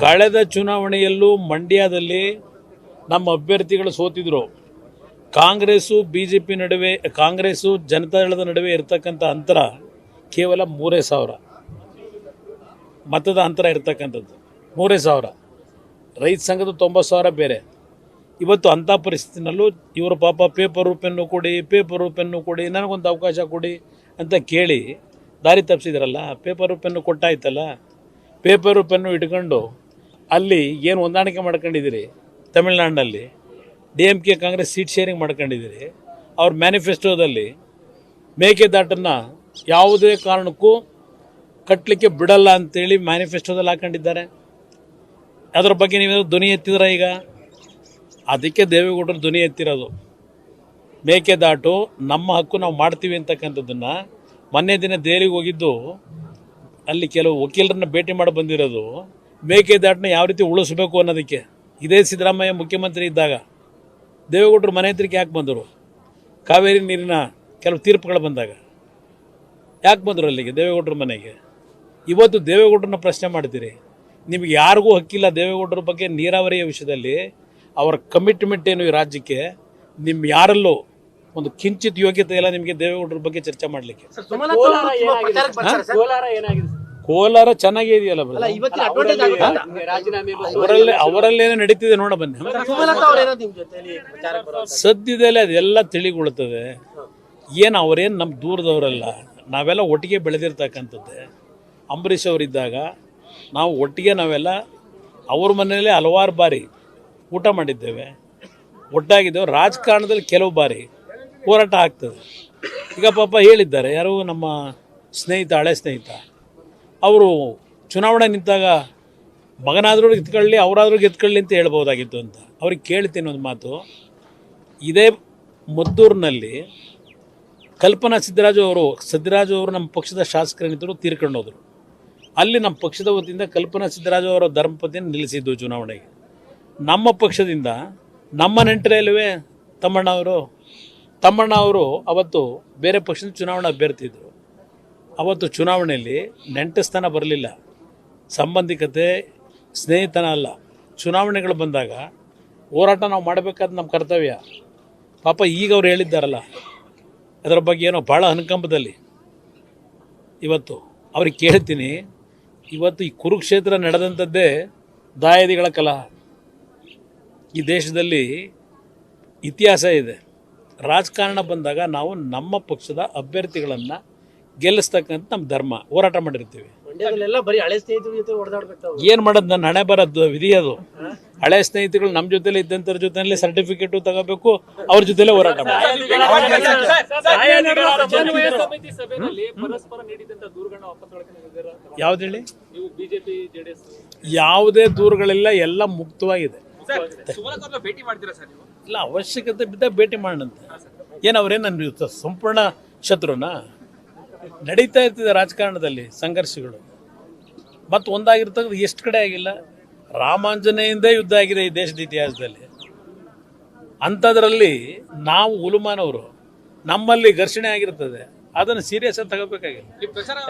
ಕಳೆದ ಚುನಾವಣೆಯಲ್ಲೂ ಮಂಡ್ಯದಲ್ಲಿ ನಮ್ಮ ಅಭ್ಯರ್ಥಿಗಳು ಸೋತಿದ್ರು. ಕಾಂಗ್ರೆಸ್ಸು ಬಿ ಜೆ ಪಿ ನಡುವೆ, ಕಾಂಗ್ರೆಸ್ಸು ಜನತಾದಳದ ನಡುವೆ ಇರತಕ್ಕಂಥ ಅಂತರ ಕೇವಲ ಮೂರೇ ಸಾವಿರ. ಮತದ ಅಂತರ ಇರತಕ್ಕಂಥದ್ದು. ಮೂರೇ ಸಾವಿರ. ರೈತ ಸಂಘದ ತೊಂಬತ್ತು ಸಾವಿರ ಬೇರೆ. ಇವತ್ತು ಅಂಥ ಪರಿಸ್ಥಿತಿನಲ್ಲೂ ಇವರು ಪಾಪ ಪೇಪರ್ ಪೆನ್ನು ಕೊಡಿ ಪೇಪರ್ ಪೆನ್ನು ಕೊಡಿ, ನನಗೊಂದು ಅವಕಾಶ ಕೊಡಿ ಅಂತ ಕೇಳಿ ದಾರಿ ತಪ್ಪಿಸಿದ್ರಲ್ಲ ಪೇಪರ್ ಪೆನ್ನು ಕೊಟ್ಟಾಯ್ತಲ್ಲ? ಪೇಪರು ಪೆನ್ನು ಇಟ್ಕೊಂಡು ಅಲ್ಲಿ ಏನು ಹೊಂದಾಣಿಕೆ ಮಾಡ್ಕೊಂಡಿದ್ದೀರಿ? ತಮಿಳ್ನಾಡಿನಲ್ಲಿ D M K Congress seat sharing ಮಾಡ್ಕೊಂಡಿದ್ದೀರಿ. ಅವ್ರ ಮ್ಯಾನಿಫೆಸ್ಟೋದಲ್ಲಿ ಮೇಕೆದಾಟನ್ನು ಯಾವುದೇ ಕಾರಣಕ್ಕೂ ಕಟ್ಟಲಿಕ್ಕೆ ಬಿಡಲ್ಲ ಅಂತೇಳಿ ಮ್ಯಾನಿಫೆಸ್ಟೋದಲ್ಲಿ ಹಾಕೊಂಡಿದ್ದಾರೆ. ಅದರ ಬಗ್ಗೆ ನೀವು ಧ್ವನಿ ಎತ್ತಿದ್ರ ಈಗ? ಅದಕ್ಕೆ ದೇವೇಗೌಡರು ಧ್ವನಿ ಎತ್ತಿರೋದು. ಮೇಕೆದಾಟು ನಮ್ಮ ಹಕ್ಕು ನಾವು ಮಾಡ್ತೀವಿ ಅಂತಕ್ಕಂಥದ್ದನ್ನು ಮೊನ್ನೆ ದಿನ ದೆಹಲಿಗೆ ಹೋಗಿದ್ದು ಅಲ್ಲಿ ಕೆಲವು ವಕೀಲರನ್ನ ಭೇಟಿ ಮಾಡಿ ಬಂದಿರೋದು ಮೇಕೆದಾಟನ್ನ ಯಾವ ರೀತಿ ಉಳಿಸ್ಬೇಕು ಅನ್ನೋದಕ್ಕೆ. ಇದೇ ಸಿದ್ದರಾಮಯ್ಯ ಮುಖ್ಯಮಂತ್ರಿ ಇದ್ದಾಗ ದೇವೇಗೌಡರು ಮನೆ ಹತ್ರಕ್ಕೆ ಯಾಕೆ ಬಂದರು? ಕಾವೇರಿ ನೀರಿನ ಕೆಲವು ತೀರ್ಪುಗಳು ಬಂದಾಗ. ಯಾಕೆ ಬಂದರು ಅಲ್ಲಿಗೆ ದೇವೇಗೌಡರ ಮನೆಗೆ? ಇವತ್ತು ದೇವೇಗೌಡರನ್ನ ಪ್ರಶ್ನೆ ಮಾಡ್ತೀರಿ. ನಿಮಗೆ ಯಾರಿಗೂ ಹಕ್ಕಿಲ್ಲ ದೇವೇಗೌಡರ ಬಗ್ಗೆ ನೀರಾವರಿಯ ವಿಷಯದಲ್ಲಿ. ಅವರ ಕಮಿಟ್ಮೆಂಟ್ ಏನು ಈ ರಾಜ್ಯಕ್ಕೆ? ನಿಮ್ಮ ಯಾರಲ್ಲೂ ಒಂದು ಕಿಂಚಿತ್ ಯೋಗ್ಯತೆ ಇಲ್ಲ ನಿಮಗೆ ದೇವೇಗೌಡರ ಬಗ್ಗೆ ಚರ್ಚೆ ಮಾಡಲಿಕ್ಕೆ. ಕೋಲಾರ ಚೆನ್ನಾಗೇ ಇದೆಯಲ್ಲ brother? ಇವತ್ತಿನ ಅಡ್ವಾಂಟೇಜ್ ಆಗುತ್ತೆ? ರಾಜೀನಾಮೆ ಅವರಲ್ಲೇ ಅವರಲ್ಲೇನೋ ನಡೀತಿದೆ ನೋಡ ಬನ್ನಿ. ಸದ್ಯದಲ್ಲೇ ಅದೆಲ್ಲ ತಿಳಿಗೊಳ್ತದೆ ಏನು ಅವರೇನು ನಮ್ಮ ದೂರದವರಲ್ಲ ನಾವೆಲ್ಲ ಒಟ್ಟಿಗೆ ಬೆಳೆದಿರ್ತಕ್ಕಂಥದ್ದೇ. ಅಂಬರೀಷ್ ಅವರಿದ್ದಾಗ ನಾವು ಒಟ್ಟಿಗೆ ನಾವೆಲ್ಲ ಅವ್ರ ಮನೆಯಲ್ಲೇ ಹಲವಾರು ಬಾರಿ ಊಟ ಮಾಡಿದ್ದೇವೆ. ಒಟ್ಟಾಗಿದ್ದೇವೆ ರಾಜಕಾರಣದಲ್ಲಿ ಕೆಲವು ಬಾರಿ. ಹೋರಾಟ ಆಗ್ತದೆ. ಈಗ ಪಾಪ ಹೇಳಿದ್ದಾರೆ, ಯಾರು ನಮ್ಮ ಸ್ನೇಹಿತ, ಹಳೆ ಸ್ನೇಹಿತ, ಅವರು ಚುನಾವಣೆ ನಿಂತಾಗ ಮಗನಾದರೂ ಗೆದ್ಕೊಳ್ಳಿ, ಅವರಾದರೂ ಗೆದ್ಕೊಳ್ಳಿ ಅಂತ ಹೇಳ್ಬೋದಾಗಿತ್ತು ಅಂತ. ಅವ್ರಿಗೆ ಕೇಳ್ತೀನಿ ಒಂದು ಮಾತು. ಇದೇ ಮದ್ದೂರಿನಲ್ಲಿ ಕಲ್ಪನಾ ಸಿದ್ದರಾಜು ಅವರು ಸಿದ್ದರಾಜು ಅವರು ನಮ್ಮ ಪಕ್ಷದ ಶಾಸಕರೇನಿದ್ದರು ತೀರ್ಕೊಂಡೋದ್ರು ಅಲ್ಲಿ ನಮ್ಮ ಪಕ್ಷದ ವತಿಯಿಂದ ಕಲ್ಪನಾ ಸಿದ್ದರಾಜು ಅವರ ಧರ್ಮಪತಿಯನ್ನು ನಿಲ್ಲಿಸಿದ್ದು ಚುನಾವಣೆಗೆ. ನಮ್ಮ ಪಕ್ಷದಿಂದ ನಮ್ಮ ನೆಂಟರಲ್ಲವೇ ತಮ್ಮಣ್ಣ ಅವರು? ತಮ್ಮಣ್ಣ ಅವರು ಅವತ್ತು ಬೇರೆ ಪಕ್ಷದ ಚುನಾವಣಾ ಅಭ್ಯರ್ಥಿ ಇದ್ದರು ಅವತ್ತು ಚುನಾವಣೆಯಲ್ಲಿ ನೆಂಟಸ್ಥಾನ ಬರಲಿಲ್ಲ. ಸಂಬಂಧಿಕತೆ, ಸ್ನೇಹಿತನ ಅಲ್ಲ. ಚುನಾವಣೆಗಳು ಬಂದಾಗ ಹೋರಾಟ ನಾವು ಮಾಡಬೇಕಾದ ನಮ್ಮ ಕರ್ತವ್ಯ. ಪಾಪ ಈಗ ಅವ್ರು ಹೇಳಿದ್ದಾರಲ್ಲ, ಅದರ ಬಗ್ಗೆ ಏನೋ ಭಾಳ ಅನುಕಂಪದಲ್ಲಿ. ಇವತ್ತು ಅವ್ರಿಗೆ ಕೇಳ್ತೀನಿ, ಇವತ್ತು ಈ ಕುರುಕ್ಷೇತ್ರ ನಡೆದಂಥದ್ದೇ ದಾಯಾದಿಗಳ ಕಲಹ. ಈ ದೇಶದಲ್ಲಿ ಇತಿಹಾಸ ಇದೆ. ರಾಜಕಾರಣ ಬಂದಾಗ ನಾವು ನಮ್ಮ ಪಕ್ಷದ ಅಭ್ಯರ್ಥಿಗಳನ್ನು ಗೆಲ್ಲಿಸ್ತಕ್ಕಂಥ ನಮ್ಮ ಧರ್ಮ ಹೋರಾಟ ಮಾಡಿರ್ತೀವಿ. ಏನು ಮಾಡೋದು? ನನ್ನ ಹಣೆ ಬರೋದು ವಿಧಿ ಅದು. ಹಳೆ ಸ್ನೇಹಿತಗಳು ನಮ್ಮ ಜೊತೆಲಿ ಇದ್ದಂಥವ್ರ ಜೊತೆಲಿ ಸರ್ಟಿಫಿಕೇಟು ತಗೋಬೇಕು ಅವ್ರ ಜೊತೆಲೇ ಹೋರಾಟ? ಯಾವ್ದು ಹೇಳಿ? ನೀವು ಬಿಜೆಪಿ ಜೆಡಿಎಸ್ ಯಾವುದೇ ದೂರುಗಳಿಲ್ಲ ಎಲ್ಲ ಮುಕ್ತವಾಗಿದೆ. ಭೇಟಿ ಮಾಡ್ತೀರಾ ಸರ್ ನೀವು? ಇಲ್ಲ ಅವಶ್ಯಕತೆ ಬಿದ್ದಾಗ ಭೇಟಿ ಮಾಡೋಣಂತೆ. ಏನು ಅವ್ರೇನು ನನ್ನ ಸಂಪೂರ್ಣ ಶತ್ರುನಾ? ನಡೀತಾ ಇರ್ತಿದೆ ರಾಜಕಾರಣದಲ್ಲಿ ಸಂಘರ್ಷಗಳು. ಮತ್ತು ಒಂದಾಗಿರ್ತಕ್ಕಂಥ ಎಷ್ಟು ಕಡೆ ಆಗಿಲ್ಲ. ರಾಮಾಂಜನೆಯಿಂದ ಯುದ್ಧ ಆಗಿದೆ ಈ ದೇಶದ ಇತಿಹಾಸದಲ್ಲಿ. ಅಂಥದ್ರಲ್ಲಿ ನಾವು ಉಲುಮಾನವರು ನಮ್ಮಲ್ಲಿ ಘರ್ಷಣೆ ಆಗಿರ್ತದೆ. ಅದನ್ನು ಸೀರಿಯಸ್ ಆಗಿ ತಗೋಬೇಕಾಗಿಲ್ಲ.